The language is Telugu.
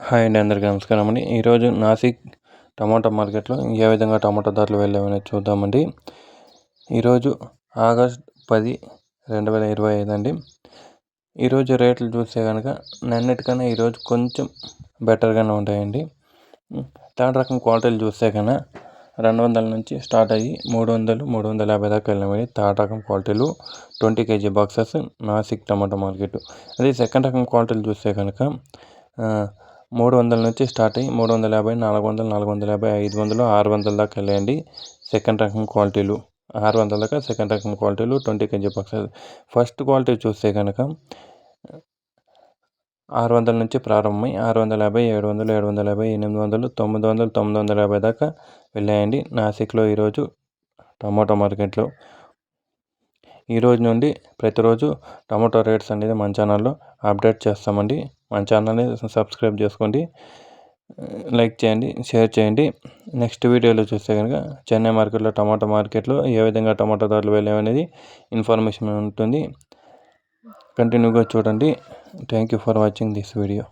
హాయ్ అండి అందరికీ నమస్కారం అండి. ఈరోజు నాసిక్ టమాటా మార్కెట్లో ఏ విధంగా టమాటా ధరలు వెళ్ళామని చూద్దామండి. ఈరోజు ఆగస్ట్ పది రెండు వేల ఇరవై ఐదు అండి. ఈరోజు రేట్లు చూస్తే కనుక నిన్నటికన్నా ఈరోజు కొంచెం బెటర్గానే ఉంటాయండి. థర్డ్ రకం క్వాలిటీలు చూస్తే కన్నా రెండు వందల నుంచి స్టార్ట్ అయ్యి మూడు వందలు మూడు వందల యాభై దాకా వెళ్ళినవి థర్డ్ రకం క్వాలిటీలు twenty KG boxes Nashik tomato market. అదే సెకండ్ రకం క్వాలిటీలు చూస్తే కనుక మూడు వందల నుంచి స్టార్ట్ అయ్యి మూడు వందల యాభై నాలుగు వందలు నాలుగు వందల యాభై ఐదు వందలు ఆరు వందల దాకా వెళ్ళండి సెకండ్ రకం క్వాలిటీలు. ఆరు వందల దాకా సెకండ్ రకం క్వాలిటీలు twenty KG boxes first quality చూస్తే కనుక ఆరు వందల నుంచి ప్రారంభమై ఆరు వందల యాభై ఏడు వందలు ఏడు వందల యాభై ఎనిమిది వందలు తొమ్మిది వందలు తొమ్మిది వందల యాభై దాకా వెళ్ళాయండి. నాసిక్లో ఈరోజు టమాటో మార్కెట్లో. ఈరోజు నుండి ప్రతిరోజు టమాటో రేట్స్ అనేది మన ఛానల్లో అప్డేట్ చేస్తామండి. మన ఛానల్ని సబ్స్క్రైబ్ చేసుకోండి. లైక్ చేయండి షేర్ చేయండి. నెక్స్ట్ వీడియోలో చూస్తే కనుక చెన్నై మార్కెట్లో టమాటో మార్కెట్లో ఏ విధంగా టమాటో ధరలు అనేది ఇన్ఫర్మేషన్ ఉంటుంది. కంటిన్యూగా చూడండి. Thank you for watching this video